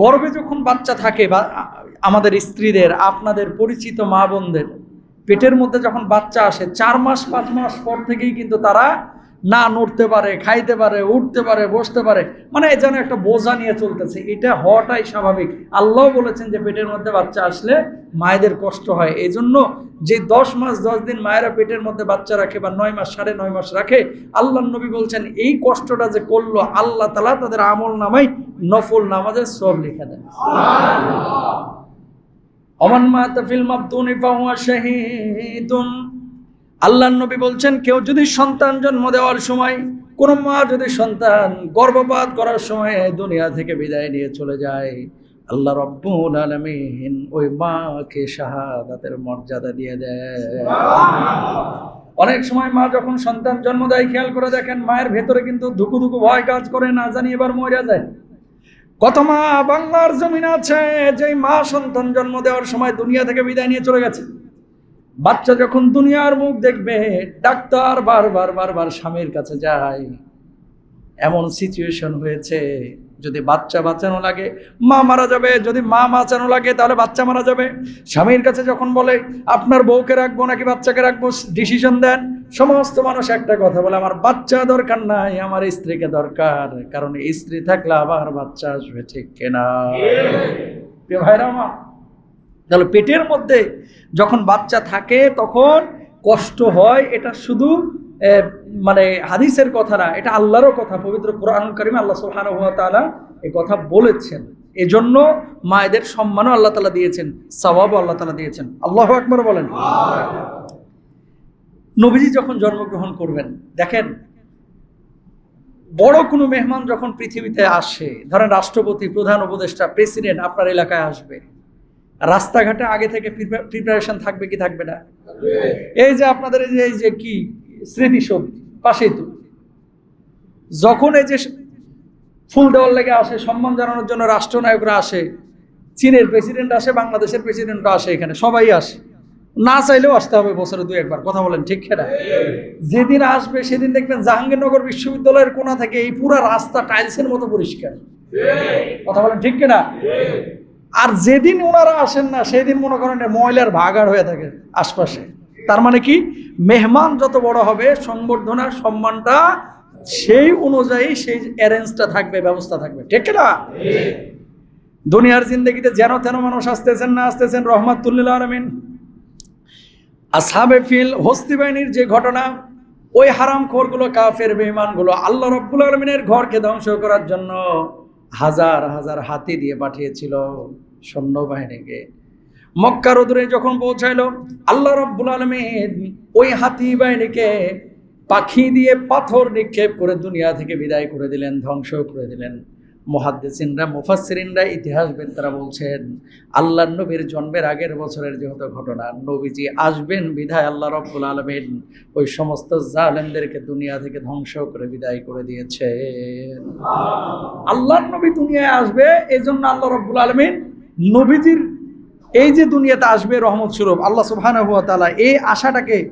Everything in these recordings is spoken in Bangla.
গর্বে যখন বাচ্চা থাকে বা আমাদের স্ত্রীদের, আপনাদের পরিচিত মা বোনদের, পেটের মধ্যে যখন বাচ্চা আসে, চার মাস, পাঁচ মাস পর থেকেই কিন্তু তারা না নড়তে পারে, খাইতে পারে, উঠতে পারে, বসতে পারে মানে যেন একটা বোঝা নিয়ে চলতেছে। এটা হওয়াটাই স্বাভাবিক। আল্লাহ বলেছেন যে পেটের মধ্যে বাচ্চা আসলে মায়েদের কষ্ট হয়। এই জন্য যে দশ মাস, দশ দিন মায়েরা পেটের মধ্যে বাচ্চা রাখে বা নয় মাস, সাড়ে নয় মাস রাখে আল্লাহ নবী বলছেন, এই কষ্টটা যে করল, আল্লাহ তালা তাদের আমল নামাই নফল নামাজের সব লিখে দেন। অমান মাতাফিল মাবদুনি ফাহুয়া শাহীদুন। আল্লাহ নবী বলছেন, কেউ যদি সন্তান জন্ম দেওয়ার সময়, কোন মা যদি সন্তান গর্ভপাত করার সময় দুনিয়া থেকে বিদায় নিয়ে চলে যায়, আল্লাহ রব্বুল আলমিন ওই মাকে শাহাদাতের মর্যাদা দিয়ে দেয় অনেক সময় মা যখন সন্তান জন্ম দেয়, খেয়াল করে দেখেন, মায়ের ভেতরে কিন্তু ধুকু ধুকু ভয় কাজ করে, না জানি এবার মরে যায়। কত মা বাংলার জমিন আছে যে মা সন্তান জন্ম দেওয়ার সময় দুনিয়া থেকে বিদায় নিয়ে চলে গেছে। বাচ্চা যখন দুনিয়ার মুখ দেখবে, ডাক্তার বারবার বারবার স্বামীর কাছে যায়। এমন সিচুয়েশন হয়েছে যদি বাচ্চা বাঁচানো লাগে, মা মারা যাবে, যদি মা বাঁচানো লাগে, তাহলে বাচ্চা মারা যাবে। স্বামীর কাছে যখন বলে, আপনার বউকে রাখব নাকি বাচ্চাকে রাখব? ডিসিশন দেন। সমস্ত মানুষ একটা কথা বলে, আমার বাচ্চা দরকার নাই, আমার স্ত্রীকে দরকার। কারণ স্ত্রী থাকলে আবার বাচ্চা আসবে, ঠিক কেনা? ভাইরা আমার, তাহলে পেটের মধ্যে যখন বাচ্চা থাকে, তখন কষ্ট হয়, এটা শুধু মানে হাদিসের কথা না এটা আল্লাহরও কথা পবিত্র কোরআন করিম আল্লাহ সুবহানাহু ওয়া তাআলা এই কথা বলেছেন। এজন্য মায়েদের সম্মানও আল্লাহ তালা দিয়েছেন সওয়াবও আল্লাহ তালা দিয়েছেন। আল্লাহ আকবার বলেন। নবীজি যখন জন্মগ্রহণ করবেন দেখেন বড় কোনো মেহমান যখন পৃথিবীতে আসে ধরেন রাষ্ট্রপতি প্রধান উপদেষ্টা প্রেসিডেন্ট আপনার এলাকায় আসবে রাস্তাঘাটে আগে থেকে প্রিপারেশন থাকবে কি থাকবে না? এই যে আপনাদের এই যে এই যে কি স্মৃতিসৌধ পাশেই তো। যখন এই যে ফুল দেওয়ার লেগে আসে, সম্মান জানানোর জন্য রাষ্ট্রনায়করা আসে, চীনের প্রেসিডেন্ট আসে, বাংলাদেশের প্রেসিডেন্টও আসে এখানে, সবাই আসে। না চাইলেও আসতে হবে বছরে দু একবার, কথা বলেন, ঠিক খেটা যেদিন আসবে সেদিন দেখবেন জাহাঙ্গীরনগর বিশ্ববিদ্যালয়ের কোনা থেকে এই পুরো রাস্তা টাইলসের মতো পরিষ্কার। কথা বলেন, ঠিক কিনা? আর যেদিন ওনারা আসেন না, সেদিন মনে করেন ময়লার ভাগাড় হয়ে থাকে আশপাশে। তার মানে কি? মেহমান যত বড় হবে, সংবর্ধনা, সম্মানটা সেই অনুযায়ী সেই অ্যারেঞ্জটা থাকবে, ব্যবস্থা থাকবে। ঠিক না? দুনিয়ার জিন্দগিতে যেন তেন মানুষ আসতেছেন না আসতেছেন, রহমাতুল্লিল আলমিন। আসহাবে ফিল হস্তি বাহিনীর যে ঘটনা, ওই হারাম খোরগুলো, কাফের বেঈমানগুলো, আল্লাহ রব্বুল আলমিনের ঘরকে ধ্বংস করার জন্য হাজার হাজার হাতি দিয়ে পাঠিয়েছিল সৈন্যবাহিনীকে। মক্কার অদূরে যখন পৌঁছাইল, আল্লাহ রব্বুল আলমিন ওই হাতি বাহিনীকে পাখি দিয়ে পাথর নিক্ষেপ করে দুনিয়া থেকে বিদায় করে দিলেন, ধ্বংস করে দিলেন। মহাদ্দেসিনরা, মুফাসসিরিনরা ইতিহাসবেত্তারা বলছেন আল্লাহ নবীর জন্মের আগের বছরের যেহেতু ঘটনা, নবীজি আসবেন বিধায় আল্লাহ রব্বুল আলমিন ওই সমস্ত জালেমদেরকে দুনিয়া থেকে ধ্বংস করে বিদায় করে দিয়েছেন। আল্লাহ নবী দুনিয়ায় আসবে এই জন্য আল্লাহ রব্বুল আলমিন নবীজির এই যে দুনিয়াতে আসবে রহমত স্বরূপ, আল্লাহ সুবহানাহু ওয়া তাআলা এই আশাটাকে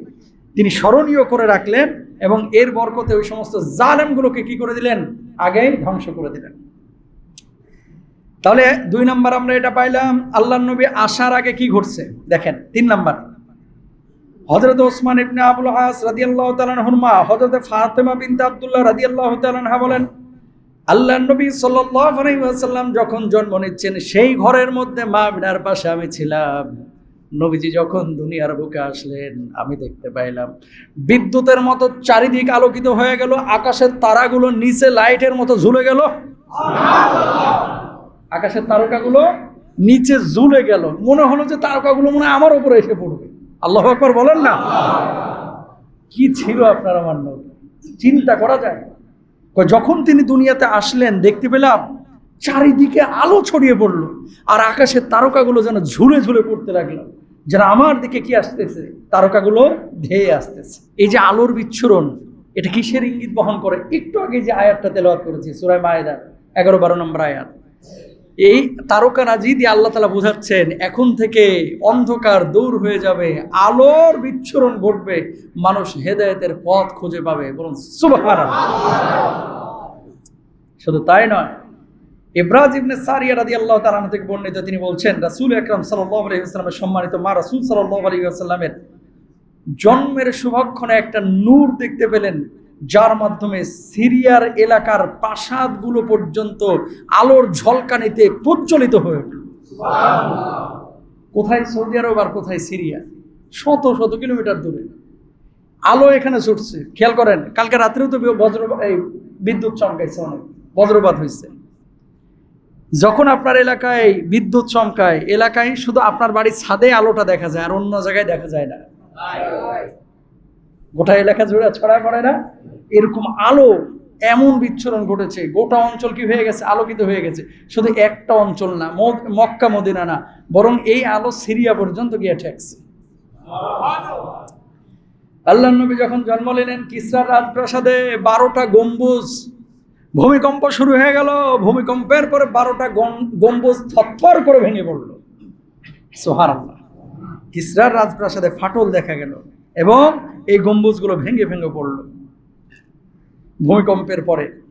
তিনি স্মরণীয় করে রাখলেন এবং এর বরকতে ওই সমস্ত জালেমগুলোকে কি করে দিলেন? আগেই ধ্বংস করে দিলেন। তাহলে দুই নাম্বার আমরা এটা পাইলাম আল্লাহ নবী আসার আগে কি ঘটছে? দেখেন, তিন নাম্বার। হজরত ওসমান ইবনে আবুল আস রাদিয়াল্লাহু তাআলা হুরমা হজরত ফাতেমা বিনতে আব্দুল্লাহ রাদিয়াল্লাহু তাআলা বলেন আল্লাহ নবী ওয়াসাল্লাম যখন জন্ম নিচ্ছেন, সেই ঘরের মধ্যে মা মিনার পাশে আমি ছিলাম। নবীজি যখন দুনিয়ার বুকে আসলেন, আমি দেখতে পাইলাম, বিদ্যুতের মতো চারিদিক আলোকিত হয়ে গেল, আকাশের তারাগুলো নিচে লাইটের মতো ঝুলে গেল। আকাশের তারকাগুলো নিচে ঝুলে গেল। মনে হলো যে তারকাগুলো মনে আমার উপরে এসে পড়বে। আল্লাহ আকবর বলেন না? কি ছিল আপনার আমার নবী? চিন্তা করা যায়? যখন তিনি দুনিয়াতে আসলেন, দেখতে পেলাম চারিদিকে আলো ছড়িয়ে পড়ল আর আকাশের তারকাগুলো যেন ঝুলে ঝুলে পড়তে লাগল। যেন আমার দিকে কি আসতেছে? তারকাগুলো ধেয়ে আসতেছে। এই যে আলোর বিচ্ছুরণ, এটা কিসের ইঙ্গিত বহন করে? একটু আগে যে আয়াতটা তেলাওয়াত করেছে, সুরায় মায়েদার এগারো বারো নম্বর আয়াত। এই তারকা নাজি দিয়ে আল্লাহ তালা বোঝাচ্ছেন, এখন থেকে অন্ধকার দূর হয়ে যাবে, আলোর বিচ্ছুরণ ঘটবে, মানুষ হেদায়েতের পথ খুঁজে পাবে। বলুন শুধু তাই নয় ইব্রাজ ইবনে সারিয়া রাদিয়াল্লাহু তাআলা আনহু থেকে বর্ণিত তিনি বলছেন, রাসূল আকরাম সাল্লাল্লাহু আলাইহি ওয়াসাল্লামের সম্মানিত মা রাসূল সাল্লাল্লাহু আলাইহি ওয়াসাল্লামের জন্মের শুভক্ষণে একটা নূর দেখতে পেলেন। যার মাধ্যমে সিরিয়ার এলাকার প্রাসাদগুলো পর্যন্ত আলোর ঝলকানিতে প্রজ্বলিত হয়ে উঠল কোথায় সৌদি আরব আর কোথায় সিরিয়া? শত শত কিলোমিটার দূরে। আলো এখানে ছুটছে। খেয়াল করেন, কালকে রাত্রেও তো বজ্র এই বিদ্যুৎ চমকাইছে অনেক, বজ্রপাত হয়েছে যখন আপনার এলাকায় বিদ্যুৎ চমকায়, এলাকায় শুধু আপনার বাড়ির ছাদে আলোটা দেখা যায় আর অন্য জায়গায় দেখা যায় না। গোটা এলাকা জুড়ে ছড়া পড়ে না। এরকম আলো, এমন বিচ্ছুরণ ঘটেছে, গোটা অঞ্চল কি হয়ে গেছে? আলোকিত হয়ে গেছে। শুধু একটা অঞ্চল না মক্কা, মদিনা না, বরং এই আলো সিরিয়া পর্যন্ত গিয়ে ঠেকছে। আল্লাহ নবী যখন জন্ম নিলেন কিসরার রাজপ্রাসাদে, বারোটা গম্বুজ। ভূমিকম্প শুরু হয়ে গেল, ভূমিকম্পের পরে বারোটা গম্বুজ থরথর করে ভেঙে পড়ল। সোহার আল্লাহ কিসরার রাজপ্রাসাদে ফাটল দেখা গেল এবং এই গম্বুজগুলো ভেঙে ভেঙে পড়ল। ভূমিকম্পের পরে।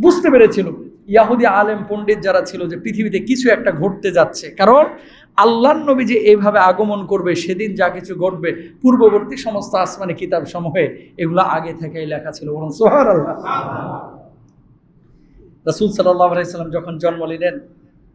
বুঝতে পেরেছিল ইয়াহুদি আলেম পণ্ডিত যারা ছিল যে পৃথিবীতে কিছু একটা ঘটতে যাচ্ছে। কারণ আল্লাহ নবী যে এইভাবে আগমন করবে, সেদিন যা কিছু ঘটবে, পূর্ববর্তী সমস্ত আসমানি কিতাব সমূহে এগুলো আগে থেকেই লেখা ছিল। বরং সোহার আল্লাহ রাসুল সাল্লাহ আলাইসাল্লাম যখন জন্ম নিলেন,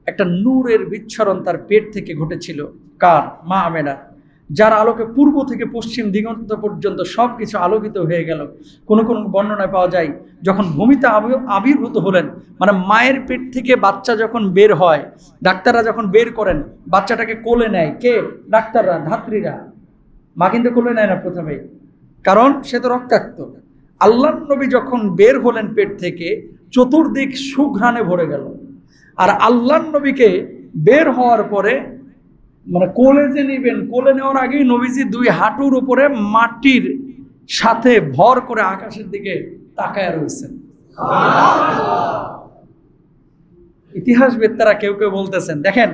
একটা নূরের বিচ্ছরণ তার পেট থেকে ঘটেছিল। কার? মা আমেনা। যার আলোকে পূর্ব থেকে পশ্চিম দিগন্ত পর্যন্ত সব কিছু আলোকিত হয়ে গেল। কোনো কোনো বর্ণনায় পাওয়া যায়, যখন ভূমিতে আবি- আবির্ভূত হলেন মানে মায়ের পেট থেকে বাচ্চা যখন বের হয়, ডাক্তাররা যখন বের করেন, বাচ্চাটাকে কোলে নেয়। কে? ডাক্তাররা, ধাত্রীরা। মা কিন্তু কোলে নেয় না প্রথমে। কারণ সে তো রক্তাক্ত। আল্লাহ নবী যখন বের হলেন পেট থেকে, চতুর্দিক সুঘ্রাণে ভরে গেল। আর আল্লাহ নবীকে বের হওয়ার পরে মানে কোলে যে নিবেন, কোলে নেওয়ার আগেই নবীজি দুই হাঁটুর উপরে মাটির সাথে ভর করে আকাশের দিকে তাকায় রয়েছেন। ইতিহাস বেদ তারা কেউ কেউ বলতেছেন, দেখেন,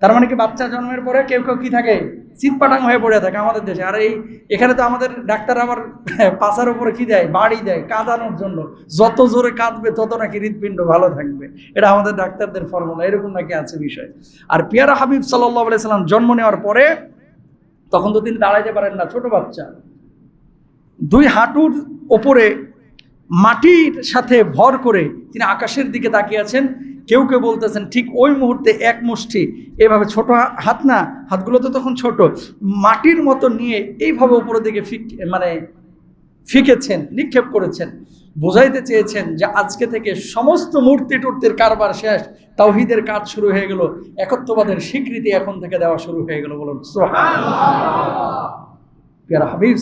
তার মানে কি বাচ্চা জন্মের পরে কেউ কেউ কি থাকে? চিৎপাটাং হয়ে পড়ে থাকে আমাদের দেশে। আর এই এখানে তো আমাদের ডাক্তার আবার পাশার উপরে কি দেয়? বাড়ি দেয়, কাঁদানোর জন্য। যত জোরে কাঁদবে, তত নাকি হৃৎপিণ্ড ভালো থাকবে। এটা আমাদের ডাক্তারদের ফর্মুলা এরকম নাকি আছে বিষয়। আর পিয়ারা হাবিব সাল্লাহ সাল্লাম জন্ম নেওয়ার পরে, তখন তো তিনি দাঁড়াইতে পারেন না, ছোট বাচ্চা। দুই হাঁটুর ওপরে মাটির সাথে ভর করে তিনি আকাশের দিকে তাকিয়ে আছেন। কেউ কেউ বলতেছেন, ঠিক ওই মুহূর্তে এক মুষ্টি, এভাবে ছোট হাত না, হাতগুলো তো তখন ছোট, মাটির মতো নিয়ে এইভাবে উপরের দিকে মানে ফিকেছেন, নিক্ষেপ করেছেন। বোঝাইতে চেয়েছেন যে আজকে থেকে সমস্ত মূর্তি টুর্তির কারবার শেষ, তাওহিদের কাজ শুরু হয়ে গেল, একত্ববাদের স্বীকৃতি এখন থেকে দেওয়া শুরু হয়ে গেল বলুন পিয়ারা হাবিব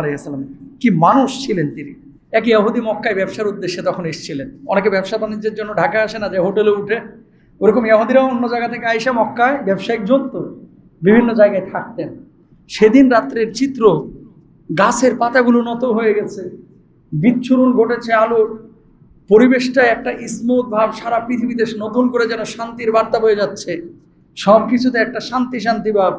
আলাইসাল্লাম কি মানুষ ছিলেন তিনি। এক ইহুদি মক্কায় ব্যবসার উদ্দেশ্যে তখন এসেছিলেন। অনেকে ব্যবসা বাণিজ্যের জন্য ঢাকা আসে না, যে হোটেলে উঠে। ওরকম ইহুদিরাও অন্য জায়গা থেকে আইসা মক্কায় ব্যবসায়িক জন্তু বিভিন্ন জায়গায় থাকতেন। সেদিন রাত্রের চিত্র, গাছের পাতাগুলো নত হয়ে গেছে। বিচ্ছুরণ ঘটেছে আলোর। পরিবেশটা একটা স্মুথ ভাব, সারা পৃথিবীতে নতুন করে যেন শান্তির বার্তা বয়ে যাচ্ছে। সব কিছুতে একটা শান্তি শান্তি ভাব।